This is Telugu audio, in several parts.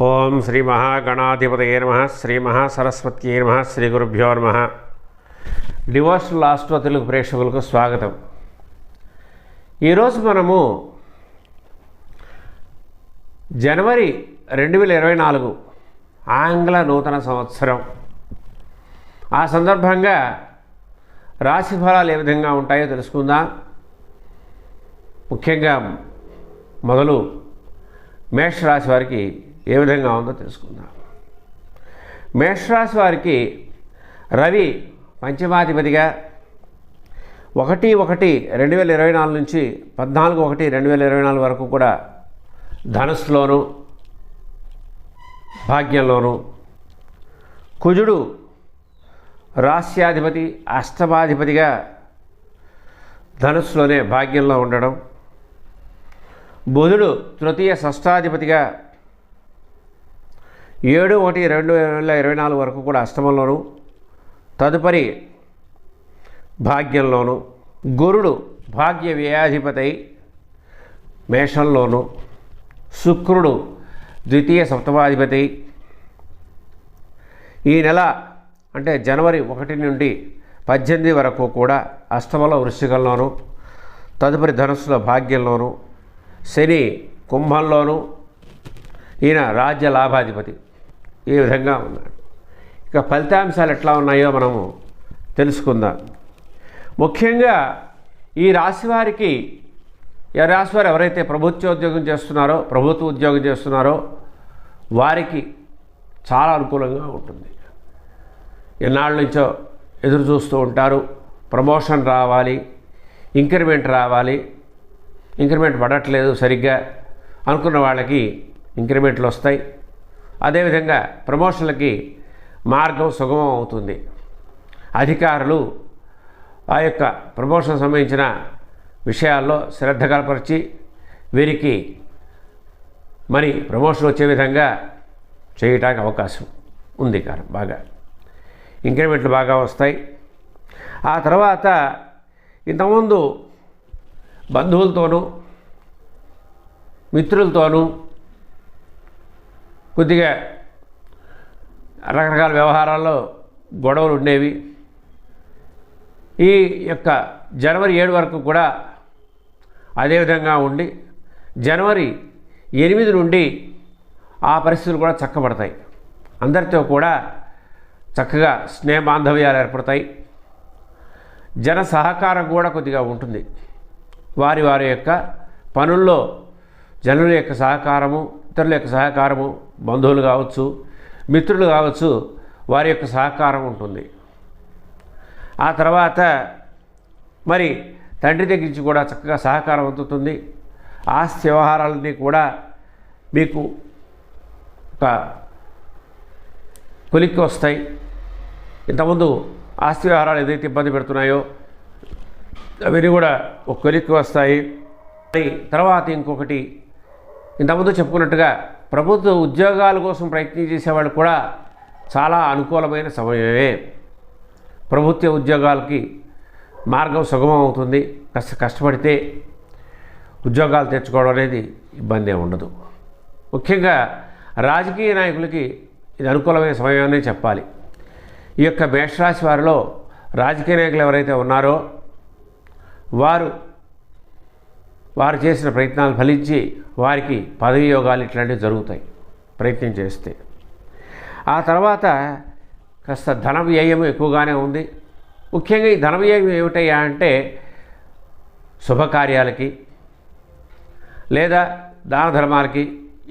ఓం శ్రీ మహాగణాధిపతయే నమ. శ్రీ మహాసరస్వత్యే నమ. శ్రీ గురుభ్యో నమ. డివోషనల్ ఆస్ట్రో తెలుగు ప్రేక్షకులకు స్వాగతం. ఈరోజు మనము జనవరి రెండు వేల ఇరవై నాలుగు ఆంగ్ల నూతన సంవత్సరం. ఆ సందర్భంగా రాశి ఫలాలు ఏ విధంగా ఉంటాయో తెలుసుకుందాం. ముఖ్యంగా మొదలు మేషరాశి వారికి ఏ విధంగా ఉందో తెలుసుకుందాం. మేషరాశి వారికి రవి పంచమాధిపతిగా ఒకటి ఒకటి రెండు వేల ఇరవై నాలుగు నుంచి పద్నాలుగు ఒకటి రెండు వేల ఇరవై నాలుగు వరకు కూడా ధనుస్సులోను భాగ్యంలోను. కుజుడు రాస్యాధిపతి అష్టమాధిపతిగా ధనుస్సులోనే భాగ్యంలో ఉండడం. బుధుడు తృతీయ షష్టాధిపతిగా ఏడు ఒకటి రెండు వేల ఇరవై నాలుగు వరకు కూడా అష్టమంలోను తదుపరి భాగ్యంలోను గురుడు భాగ్య వ్యయాధిపతి మేషంలోను శుక్రుడు ద్వితీయ సప్తమాధిపతి. ఈ నెల అంటే జనవరి ఒకటి నుండి పద్దెనిమిది వరకు కూడా అష్టమల వృశ్చికంలోను తదుపరి ధనుస్సులో భాగ్యంలోను శని కుంభంలోను ఈయన రాజ్య లాభాధిపతి. ఈ విధంగా ఉన్నాడు. ఇక ఫలితాంశాలు ఎట్లా ఉన్నాయో మనము తెలుసుకుందాం. ముఖ్యంగా ఈ రాశి వారికి ఈ రాశి వారు ఎవరైతే ప్రభుత్వ ఉద్యోగం చేస్తున్నారో ప్రభుత్వ ఉద్యోగం చేస్తున్నారో వారికి చాలా అనుకూలంగా ఉంటుంది. ఎన్నాళ్ళ నుంచో ఎదురు చూస్తూ ఉంటారు. ప్రమోషన్ రావాలి ఇంక్రిమెంట్ రావాలి. ఇంక్రిమెంట్ పడట్లేదు సరిగ్గా. అనుకున్న వాళ్ళకి ఇంక్రిమెంట్లు వస్తాయి. అదేవిధంగా ప్రమోషన్లకి మార్గం సుగమం అవుతుంది. అధికారులు ఆ యొక్క ప్రమోషన్ సంబంధించిన విషయాల్లో శ్రద్ధ కలపరిచి వీరికి మరి ప్రమోషన్ వచ్చే విధంగా చేయటానికి అవకాశం ఉంది కారం బాగా. ఇంక్రిమెంట్లు బాగా వస్తాయి. ఆ తర్వాత ఇంతకుముందు బంధువులతోనూ మిత్రులతోనూ కొద్దిగా రకరకాల వ్యవహారాల్లో గొడవలు ఉండేవి. ఈ యొక్క జనవరి ఏడు వరకు కూడా అదేవిధంగా ఉండి జనవరి ఎనిమిది నుండి ఆ పరిస్థితులు కూడా చక్కబడతాయి. అందరితో కూడా చక్కగా స్నేహ బాంధవ్యాలు ఏర్పడతాయి. జన సహకారం కూడా కొద్దిగా ఉంటుంది. వారి వారి యొక్క పనుల్లో జనుల యొక్క సహకారము ఇతరుల యొక్క సహకారము బంధువులు కావచ్చు మిత్రులు కావచ్చు వారి యొక్క సహకారం ఉంటుంది. ఆ తర్వాత మరి తండ్రి దగ్గర నుంచి కూడా చక్కగా సహకారం అందుతుంది. ఆస్తి వ్యవహారాలన్నీ కూడా మీకు ఒక కొలిక్కి వస్తాయి. ఇంతకుముందు ఆస్తి వ్యవహారాలు ఏదైతే ఇబ్బంది పెడుతున్నాయో అవన్నీ కూడా ఒక కొలిక్కి వస్తాయి. తర్వాత ఇంకొకటి ఇంతకుముందు చెప్పుకున్నట్టుగా ప్రభుత్వ ఉద్యోగాల కోసం ప్రయత్నం చేసేవాళ్ళు కూడా చాలా అనుకూలమైన సమయమే. ప్రభుత్వ ఉద్యోగాలకి మార్గం సుగమం అవుతుంది. కష్ట కష్టపడితే ఉద్యోగాలు తెచ్చుకోవడం అనేది ఇబ్బంది ఉండదు. ముఖ్యంగా రాజకీయ నాయకులకి ఇది అనుకూలమైన సమయమనే చెప్పాలి. ఈ యొక్క మేషరాశి వారిలో రాజకీయ నాయకులు ఎవరైతే ఉన్నారో వారు వారు చేసిన ప్రయత్నాలు ఫలించి వారికి పదవి యోగాలు ఇట్లాంటివి జరుగుతాయి ప్రయత్నం చేస్తే. ఆ తర్వాత కాస్త ధన వ్యయం ఎక్కువగానే ఉంది. ముఖ్యంగా ఈ ధన వ్యయం ఏమిటయ్యా అంటే శుభకార్యాలకి లేదా దాన ధర్మాలకి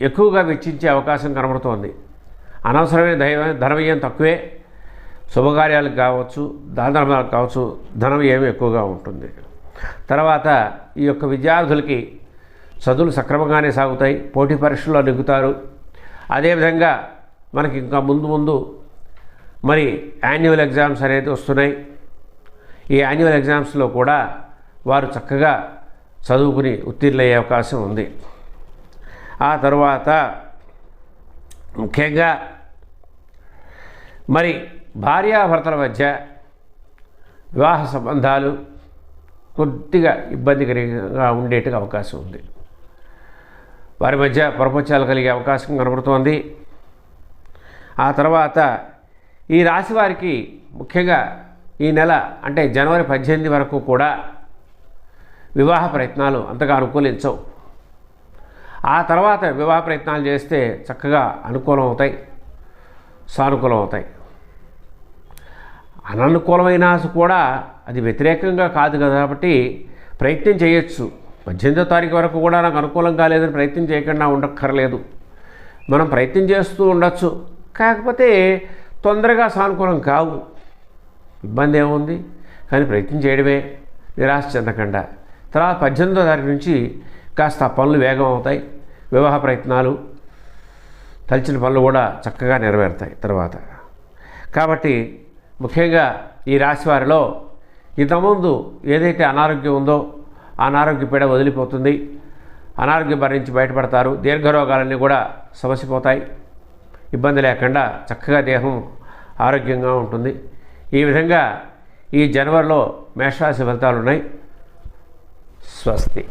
ఎక్కువగా వెచ్చించే అవకాశం కనబడుతోంది. అనవసరమైన దైవ ధన వ్యయం తక్కువే. శుభకార్యాలకు కావచ్చు దాన ధర్మాలకు కావచ్చు ధన వ్యయం ఎక్కువగా ఉంటుంది. తర్వాత ఈ యొక్క విద్యార్థులకి చదువులు సక్రమంగానే సాగుతాయి పోటీ పరీక్షల్లో నెగ్గుతారు అదేవిధంగా మనకి ఇంకా ముందు ముందు మరి యాన్యువల్ ఎగ్జామ్స్ అనేది వస్తున్నాయి. ఈ యాన్యువల్ ఎగ్జామ్స్లో కూడా వారు చక్కగా చదువుకుని ఉత్తీర్ణయ్యే అవకాశం ఉంది. ఆ తర్వాత ముఖ్యంగా మరి భార్యాభర్తల మధ్య వివాహ సంబంధాలు కొద్దిగా ఇబ్బందికరంగా ఉండేట్టుగా అవకాశం ఉంది. వారి మధ్య ప్రపంచాలు కలిగే అవకాశం కనబడుతోంది. ఆ తర్వాత ఈ రాశి వారికి ముఖ్యంగా ఈ నెల అంటే జనవరి పద్దెనిమిది వరకు కూడా వివాహ ప్రయత్నాలు అంతగా అనుకూలించవు. ఆ తర్వాత వివాహ ప్రయత్నాలు చేస్తే చక్కగా అనుకూలం అవుతాయి సానుకూలం అవుతాయి అననుకూలమైన కూడా అది వ్యతిరేకంగా కాదు కదా కాబట్టి ప్రయత్నం చేయొచ్చు. పద్దెనిమిదో తారీఖు వరకు కూడా నాకు అనుకూలం కాలేదని ప్రయత్నం చేయకుండా ఉండక్కర్లేదు. మనం ప్రయత్నం చేస్తూ ఉండొచ్చు. కాకపోతే తొందరగా సానుకూలం కావు. ఇబ్బంది ఏముంది? కానీ ప్రయత్నం చేయడమే. నిరాశ చెందకుండా. తర్వాత పద్దెనిమిదో తారీఖు నుంచి కాస్త పనులు వేగం అవుతాయి. వివాహ ప్రయత్నాలు తలిచిన పనులు కూడా చక్కగా నెరవేరుతాయి తర్వాత. కాబట్టి ముఖ్యంగా ఈ రాశి వారిలో ఇంతకుముందు ఏదైతే అనారోగ్యం ఉందో అనారోగ్య పీడ వదిలిపోతుంది. అనారోగ్యం భరించి బయటపడతారు. దీర్ఘరోగాలన్నీ కూడా సమసిపోతాయి. ఇబ్బంది లేకుండా చక్కగా దేహం ఆరోగ్యంగా ఉంటుంది. ఈ విధంగా ఈ జనవరిలో మేషరాశి ఫలితాలు ఉన్నాయి స్వస్తి.